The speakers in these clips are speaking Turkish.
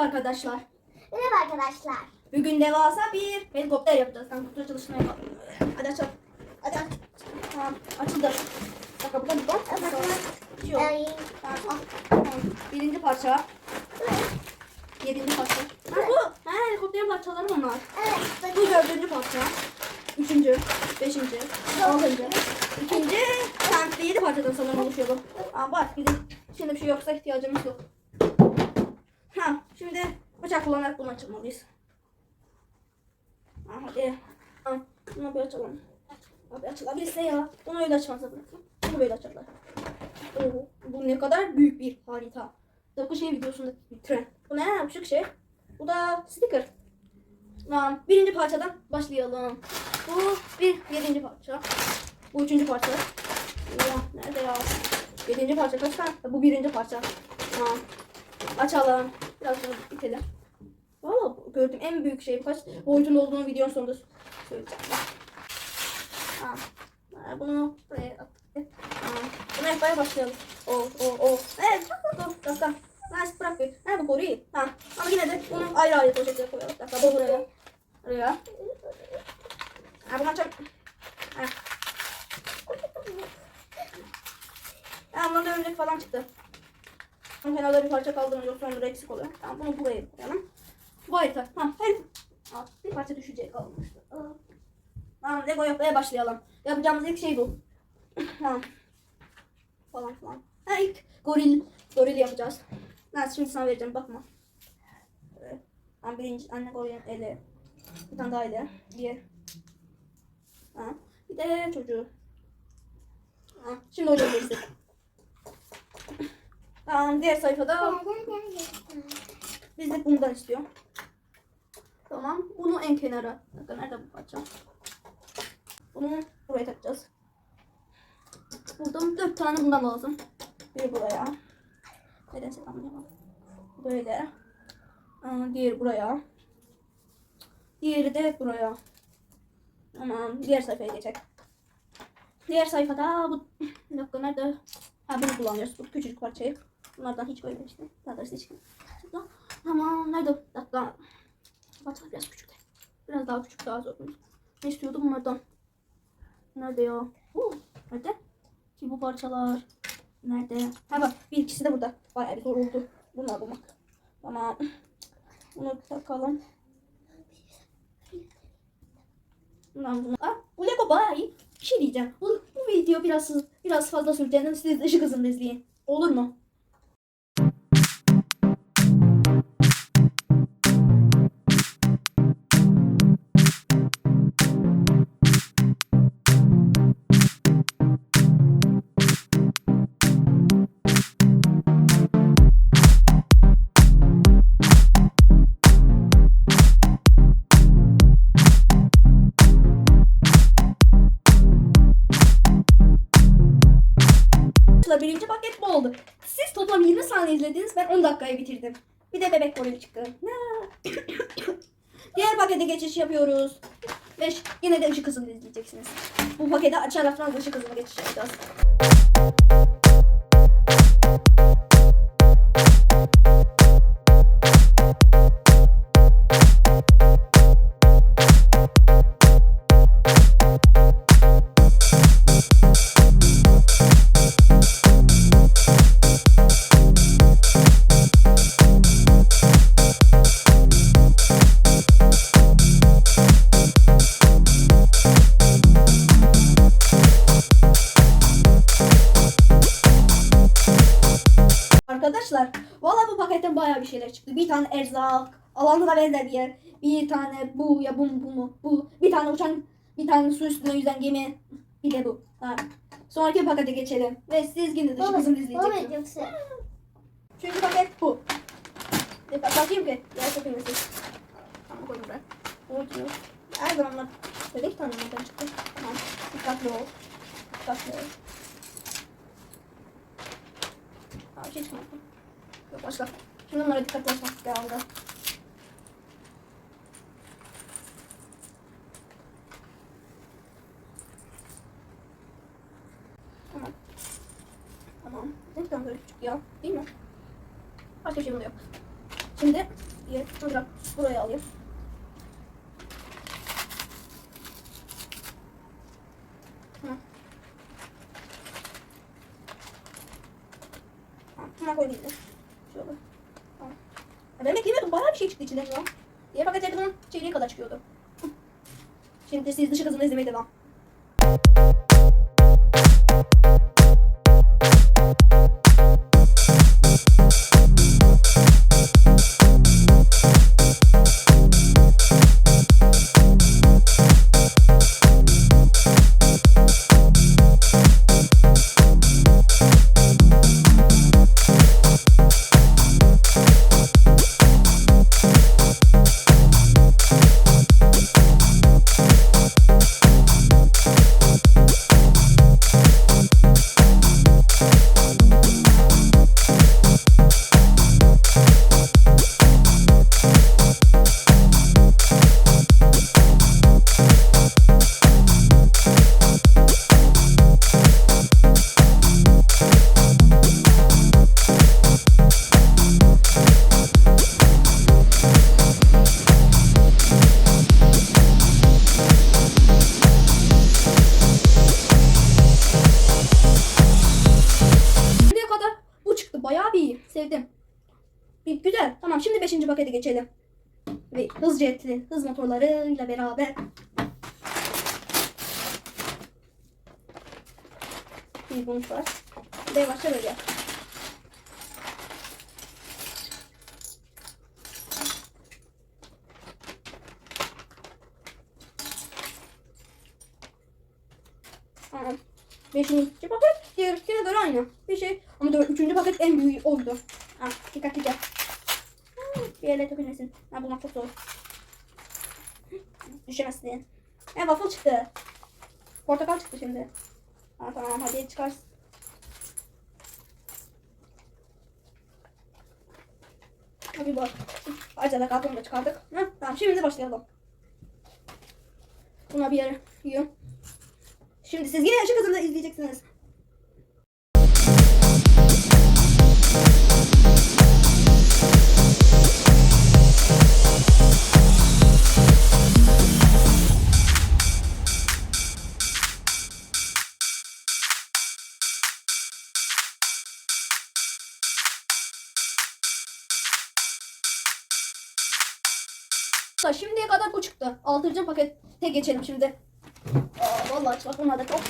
arkadaşlar. Merhaba arkadaşlar. Bugün devasa bir helikopter yapacağız. Ben kutu çalışmaya bak. Hadi açalım. Hadi aç. Tamam açıldı. Bak. Bir şey yok. Ay, Tamam, al. Birinci parça. Yedinci parça. Ha bu. Ha helikopterin parçaları bunlar. evet. Bu dördüncü parça. Üçüncü. Beşinci. Altıncı. İkinci. İşte yedi parçadan sanırım oluşuyor bu. Aa bak gidin. Şimdi bir şey yoksa ihtiyacımız yok. Şimdi bıçak kullanarak bunu açmalıyız. Ha, hadi. Ha, bunu bir açalım. Abi açılabilirse ya. Bunu öyle açmazlar bırakın. Bunu böyle açarlar. Oo, bu ne kadar büyük bir harita. Tıpkı şey videosunda bir tren. Bu ne? Küçük şey. Bu da sticker. Tamam. Birinci parçadan başlayalım. Bu bir yedinci parça. Bu üçüncü parça. Ya, nerede ya? Yedinci parça kaç tane? Bu birinci parça. Tamam. Açalım. Biraz daha itelim. Valla gördüğüm en büyük şey kaç boyutunda olduğunu videonun sonunda söyleyeceğim. Tamam. Ha, Bunu buraya attık. Tamam. Bunu yapmaya başlayalım. O, o, o. Evet, dur, dur, dakika. Nice, bırak bir. Ha, boru iyi. Tamam. Ama yine de bunu ayrı ayrı poşetlere koyalım. Dakika, bu buraya. Buraya. Ha, bunu açalım. Ha. Ha, bundan da örümcek falan çıktı. Kenarda bir parça kaldırınca yoksa onları eksik oluyor. Tamam, bunu buraya koyalım. Bu harita. Tamam, her... Bir parça düşecek kalmıştı. Tamam, Lego yapmaya başlayalım. Yapacağımız ilk şey bu. tamam. Falan falan. Ha, ilk goril, goril yapacağız. Neyse şimdi sana vereceğim, bakma. Evet. Tamam, birinci anne gorilin eli. Bir tane daha eli. Bir. Ha. Bir de çocuğu. Ha. Şimdi oynayabilirsin. Tamam, diğer sayfada biz de bundan istiyor. Tamam. Bunu en kenara. Bakın nerede bu parça? Bunu buraya takacağız. Burada dört tane bundan lazım. Bir buraya. Nedense anlayamadım. Böyle. Aa, diğeri buraya. Diğeri de buraya. Tamam. Diğer sayfaya geçecek. Diğer sayfada bu... Dakika nerede? Ha bunu kullanıyoruz. Bu küçücük parçayı. Bunlardan hiç görmemiştim. Daha doğrusu hiç. Tamam. Nerede? Dakika. Parçalar biraz küçük. Biraz daha küçük daha zor. Ne istiyordum bunlardan? Nerede ya? Oo, nerede? Ki bu parçalar. Nerede? Ha bak bir ikisi de burada. Bayağı bir zor oldu. Bunlar bulmak. Tamam. Bunu takalım. Bundan bunu. Ah, bu Lego bayağı iyi. Bir şey diyeceğim. Bu, bu video biraz biraz fazla süreceğinden siz ışık hızında izleyin. Olur mu? 20 saniye izlediniz. Ben 10 dakikaya bitirdim. Bir de bebek golü çıktı. Diğer pakete geçiş yapıyoruz. Ve yine de ışık hızını izleyeceksiniz. Bu paketi açarak ışık hızına geçiş yapacağız. Bu paketten bayağı bir şeyler çıktı. Bir tane erzak, alanda da benzer bir yer. Bir tane bu ya bu mu bu mu bu. Bir tane uçan, bir tane su üstünde yüzen gemi. Bir de bu. Tamam. Sonraki pakete geçelim. Ve siz yine de şu kızını izleyeceksiniz. yoksa. Çünkü paket bu. Bir bak- bakayım ki. Yer sökülmesin. Tamam koydum ben. Unutmuyor. Her zamanlar böyle iki tane nereden çıktı. Tamam. Dikkatli ol. Dikkatli ol. Tamam şey çıkmadı. Yok başka. Şimdi bunlara dikkatli olmak lazım. Tamam. Tamam. Ne kadar böyle küçük ya. Değil mi? Başka bir şey bunda yok. Şimdi İyi. Bırak. Buraya alayım. Tamam. Bir de. Şöyle. Ya Ben beklemiyordum. Bayağı bir şey çıktı içinden ya. Diğer paketlerde bunun çeyreği kadar çıkıyordu. Şimdi siz dışı kızını izlemeye devam. 5. pakete geçelim. Ve hız jetli, hız motorlarıyla beraber. Bir bonus var. Bir de başka böyle. Tamam. Beşinci paket diğerine göre aynı. Bir şey ama dört, üçüncü paket en büyüğü oydu. Ha, dikkat dikkat. Bir yere dökülmesin. Ha, bulmak çok zor. Düşemezsin. E waffle çıktı. Portakal çıktı şimdi. Ha, tamam hadi çıkarsın. Hadi bak. Acele kalkını da çıkardık. Ha, tamam şimdi başlayalım. Buna bir yere yiyorum. Şimdi siz yine ışık hızında izleyeceksiniz. Çıktı. Altıncı pakete geçelim şimdi. Aa, vallahi bak bunlar da çok.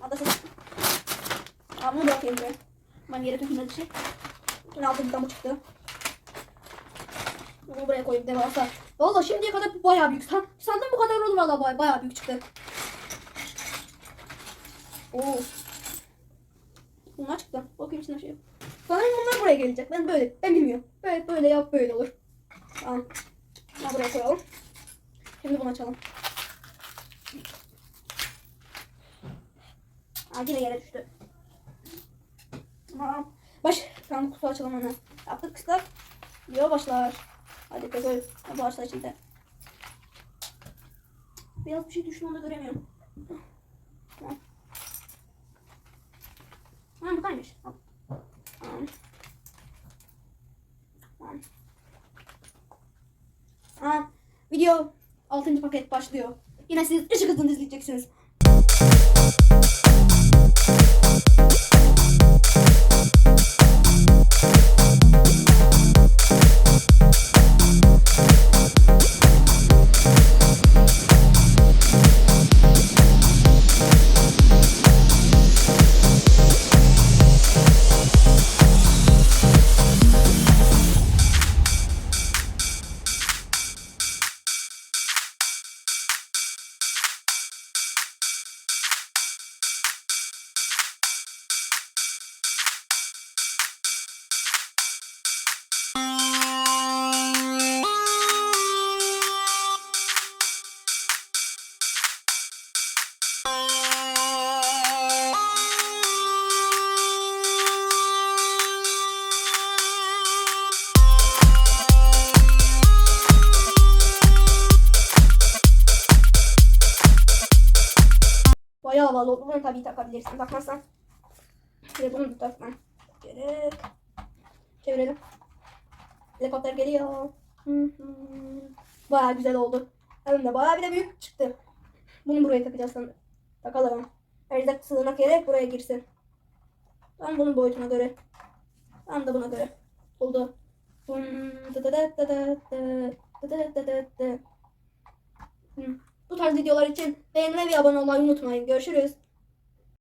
Adası. Aa, bunu bırakayım buraya. Ben yere dökülmedi şey. Yine altından bu çıktı. Bunu buraya koyayım devasa. Valla şimdiye kadar bayağı büyük. San, sandım bu kadar olur valla bayağı, bayağı büyük çıktı. Oo. Bunlar çıktı. Bakayım içine şey. Sanırım bunlar buraya gelecek. Ben böyle. Ben bilmiyorum. Böyle böyle yap böyle olur. Tamam. Bunu buraya koyalım. Şimdi bunu açalım. Aa, yere düştü. Tamam. Baş. Tamam kutu açalım hemen. Yaptık kızlar. Yo başlar. Hadi koy. Bu başlar içinde. Beyaz bir şey düştü onu göremiyorum. Tamam. Ha buradaymış. Tamam. Ha, video 6. paket başlıyor. Yine siz ışık hızını izleyeceksiniz. Havalı oldu. Bunu tabii takabilirsin. Takmazsan. Ve bunu da takmam gerek. Çevirelim. Helikopter geliyor. Baya güzel oldu. Hem de baya bir de büyük çıktı. Bunu buraya takacağız sanırım. Takalım. Erzak sığınak yere buraya girsin. Tam bunun boyutuna göre. Tam da buna göre. Oldu. Hmm. Bu tarz videolar için beğenmeyi ve abone olmayı unutmayın. Görüşürüz.